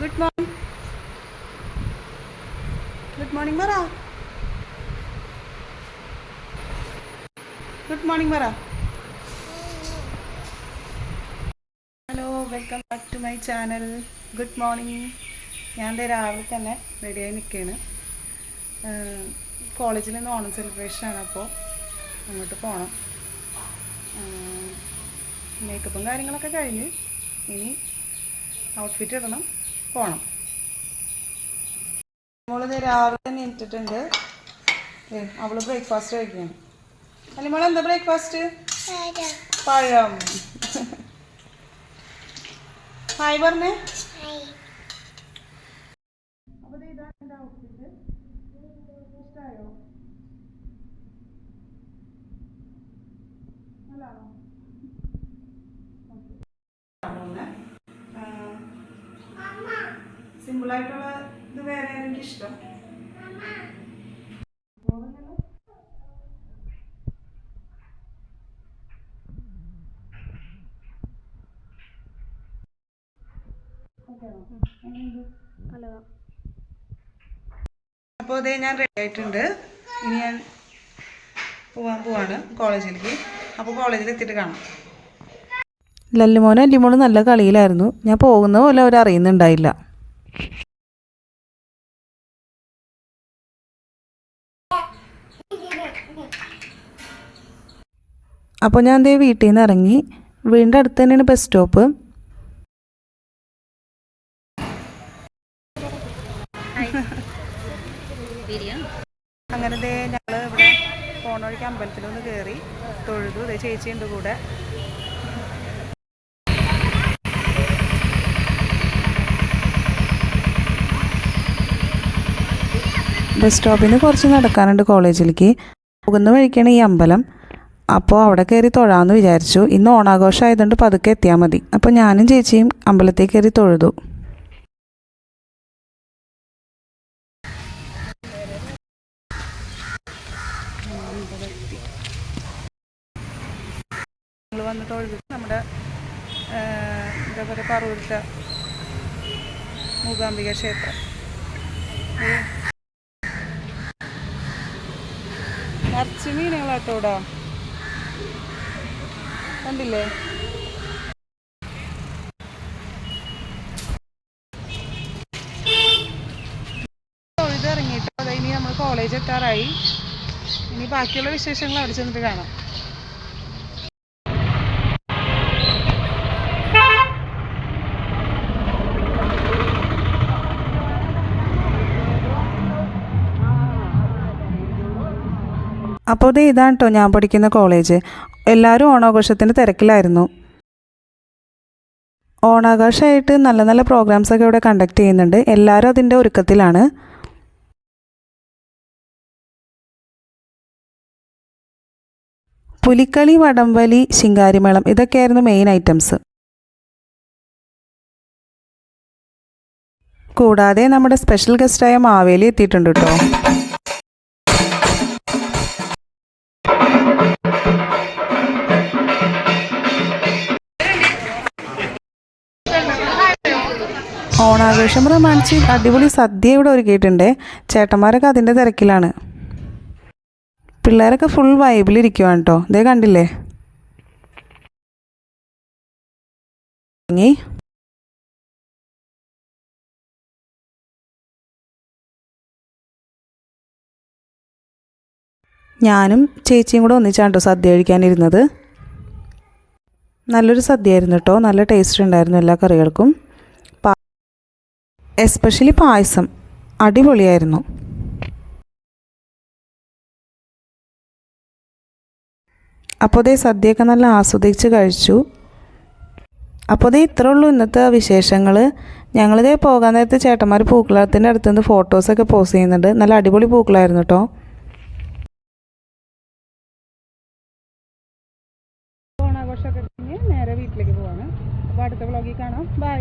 Good morning good morning പറ good morning പറ hello welcome back to my channel good morning ഞാൻ രാവിലെ തന്നെ റെഡിയായി നിൽക്കുകയാണ് കോളേജിൽ നിന്ന് ഓണം സെലിബ്രേഷനാണ് അപ്പോൾ അങ്ങോട്ട് പോകണം മേക്കപ്പും കാര്യങ്ങളൊക്കെ കഴിഞ്ഞ് ഇനി ഔട്ട്ഫിറ്റ് ഇടണം. പോകണം മോൾ രാവിലെ തന്നെ ഇട്ടിട്ടുണ്ട് അവൾ ബ്രേക്ക്ഫാസ്റ്റ് കഴിക്കുകയാണ് അല്ലെ മോളെ എന്താ ബ്രേക്ക്ഫാസ്റ്റ് പഴം. ഹായ് പറഞ്ഞേ. അപ്പൊ ദേ ഇതാണ് എന്റെ ഔട്ട്ഫിറ്റ് ഇഷ്ടമായോ നല്ലതാണോ? സിമ്പിൾ ആയിട്ടുള്ള ഇത് വേറെ എനിക്ക് ഇഷ്ടം അപ്പോൾ അതേ ഞാൻ റെഡി ആയിട്ടുണ്ട്. ഇനി ഞാൻ പോവാൻ പോവാണ് കോളേജിലേക്ക്. അപ്പോൾ കോളേജിൽ എത്തിയിട്ട് കാണാം. ലല്ലുമോനും അല്ലിമോളും നല്ല കളിയിലായിരുന്നു. ഞാൻ പോകുന്ന പോലെ അവർ അറിയുന്നുണ്ടായില്ല അപ്പോൾ ഞാൻ ദേ വീട്ടിൽ നിന്ന് ഇറങ്ങി വീടിന്റെ അടുത്ത് തന്നെയാണ് ബസ് സ്റ്റോപ്പ് അങ്ങനെ ദേ ഞങ്ങൾ ഇവിടെ പോണ വഴിക്ക് അമ്പലത്തിലൊന്ന് കയറി തൊഴുതു. ദേ ചേച്ചിയുണ്ട് കൂടെ. ബസ് സ്റ്റോപ്പിൽ നിന്ന് കുറച്ച് നടക്കാനുണ്ട് കോളേജിലേക്ക്. പോകുന്ന വഴിക്കാണ് ഈ അമ്പലം. അപ്പോൾ അവിടെ കയറി തൊഴാമെന്ന് വിചാരിച്ചു. ഇന്ന് ഓണാഘോഷം ആയതുകൊണ്ട് പതുക്കെ എത്തിയാൽ മതി. അപ്പോൾ ഞാനും ചേച്ചിയും അമ്പലത്തിൽ കയറി തൊഴുതു. വന്ന് തൊഴുതിട്ട് നമ്മുടെ എന്താ പറയുക പറവൂരത്തെ മൂകാംബിക ക്ഷേത്രം. ദേ, മീനുകളാട്ടോ ഇവിടെ. കണ്ടില്ലേ? ഇറങ്ങിയിട്ട് അത് ഇനി നമ്മൾ കോളേജ് എത്താറായി. ഇനി ബാക്കിയുള്ള വിശേഷങ്ങൾ അവിടെ ചെന്നിട്ട് കാണാം. അപ്പോൾ ഇത് ഇതാണ് കേട്ടോ ഞാൻ പഠിക്കുന്ന കോളേജ്. എല്ലാവരും ഓണാഘോഷത്തിന്റെ തിരക്കിലായിരുന്നു. ഓണാഘോഷമായിട്ട് നല്ല നല്ല പ്രോഗ്രാംസൊക്കെ ഇവിടെ കണ്ടക്ട് ചെയ്യുന്നുണ്ട്. എല്ലാവരും അതിന്റെ ഒരുക്കത്തിലാണ്. പുലിക്കളി വടംവലി ശിങ്കാരിമേളം ഇതൊക്കെയായിരുന്നു മെയിൻ ഐറ്റംസ് കൂടാതെ നമ്മുടെ സ്പെഷ്യൽ ഗസ്റ്റായ മാവേലി എത്തിയിട്ടുണ്ട് കേട്ടോ ഓണാഘോഷം പ്രമാണിച്ച് അടിപൊളി സദ്യ ഇവിടെ ഒരുക്കിയിട്ടുണ്ട്. ചേട്ടന്മാരൊക്കെ അതിന്റെ തിരക്കിലാണ്. പിള്ളേരൊക്കെ ഫുൾ വൈബിലിരിക്കുവാണ് കേട്ടോ ഇതേ കണ്ടില്ലേ? ഞാനും ചേച്ചിയും കൂടെ ഒന്നിച്ചാണ് കേട്ടോ സദ്യ കഴിക്കാനിരുന്നത്. നല്ലൊരു സദ്യയായിരുന്നു കേട്ടോ നല്ല ടേസ്റ്റ് ഉണ്ടായിരുന്നു എല്ലാ കറികൾക്കും. എസ്പെഷ്യലി പായസം. അടിപൊളിയായിരുന്നു. അപ്പോൾ ദേ സദ്യയൊക്കെ നല്ല ആസ്വദിച്ച് കഴിച്ചു. അപ്പോൾ ദേ ഇത്രേ ഉള്ളൂ ഇന്നത്തെ വിശേഷങ്ങൾ ഞങ്ങളിതേ പോകാൻ നേരത്ത് ചേട്ടന്മാർ പൂക്കളത്തിന്റെ അടുത്ത് നിന്ന് ഫോട്ടോസൊക്കെ പോസ്റ്റ് ചെയ്യുന്നുണ്ട്. നല്ല അടിപൊളി പൂക്കളായിരുന്നു കേട്ടോ ഓണാഘോഷമൊക്കെ കഴിഞ്ഞ് നേരെ വീട്ടിലേക്ക് പോവാണ്. അപ്പോൾ അടുത്ത വ്ളോഗിൽ കാണാം. ബൈ